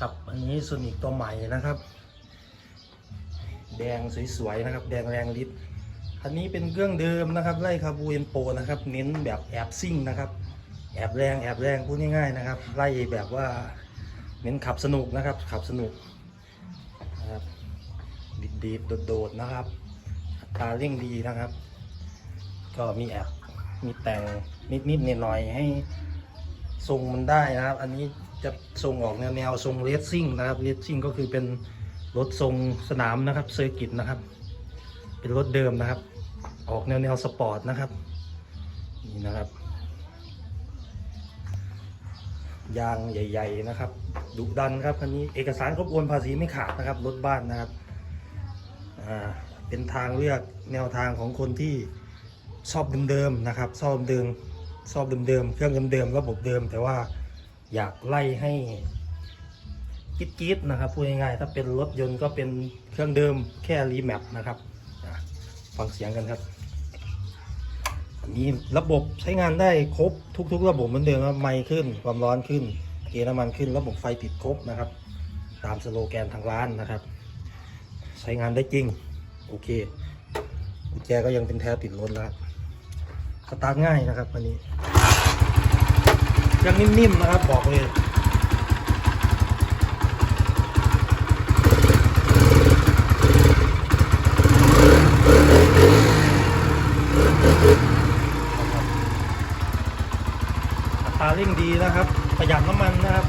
กับ อันนี้โซนิกตัวใหม่นะครับ แดงสวยๆนะครับ แดงแรงฤทธิ์อันนี้เป็นเครื่องเดิมนะครับไล่คาบูเอนโปนะครับ เน้นแบบแอบซิ่งนะครับ แอบแรงแอบแรงพูดง่ายๆนะครับ ไล่แบบว่าเน้นขับสนุกนะครับ ขับสนุกนะครับดีดๆโดดๆนะครับตราเร่งดีนะครับ ก็มีแอบมีแต่งนิดๆหน่อยๆให้ ทรงมันได้นะครับ อันนี้จะทรงออกแนวแนวทรงเลสซิ่งนะครับเลสซิ่งก็คือเป็นรถทรงสนามนะครับเซอร์กิตนะครับ เป็นรถเดิมนะครับ ออกแนวแนวสปอร์ตนะครับนี่นะครับ ยางใหญ่ ๆ นะครับดุดันครับคันนี้เอกสารครบโอนภาษีไม่ขาดนะครับรถบ้านนะครับอ่าเป็นทางเลือกแนวทางของคนที่ชอบเดิมๆนะครับชอบเดิม ชอบเดิมๆ เครื่องเดิมๆ ระบบเดิม แต่ว่าอยากไล่ให้กิ๊ดๆนะครับ พูดง่ายๆ ถ้าเป็นรถยนต์ก็เป็นเครื่องเดิมแค่รีแมปนะครับ ฟังเสียงกันครับ มีระบบใช้งานได้ครบทุก ๆ ระบบเหมือนเดิมครับไมค์ขึ้น ความร้อนขึ้น เกณฑ์น้ำมันขึ้น ระบบไฟติดครบนะครับ ตามสโลแกนทางร้านนะครับ ใช้งานได้จริง โอเคกุญแจก็ยังเป็นแท้ติดรถแล้ว สตาร์ทง่ายนะครับอันนี้ยังนิ่มๆนะครับบอกเลยตราเร่งดีนะครับ ประหยัดน้ำมันนะครับ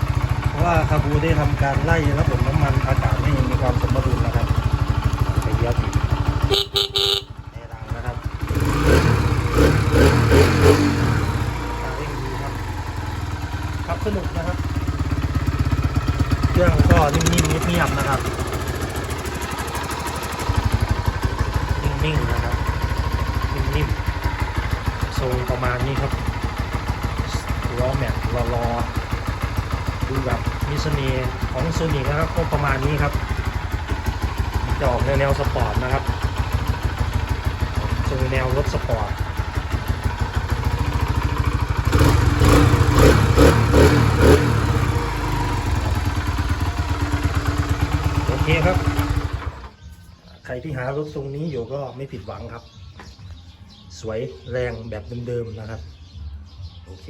เพราะว่าคาบูได้ทำการไล่ระบบน้ำมันอากาศให้มีความสมดุลนะครับไปเยอะติดในรังนะครับอัตราเร่งดีครับ ขับสนุกนะครับ เครื่องก็นิ่มๆเงียบๆนะครับ นิ่งๆนะครับ นิ่มๆทรงประมาณนี้ครับล้อแม็กรอรอดูแบบมีเสน่ห์ของโซนิกนะครับก็ประมาณนี้ครับจะออกแนวแนวสปอร์ตนะครับทรงแนวรถสปอร์ตโอเคครับ ใครที่หารถทรงนี้อยู่ก็ไม่ผิดหวังครับ สวยแรงแบบเดิมๆนะครับ โอเค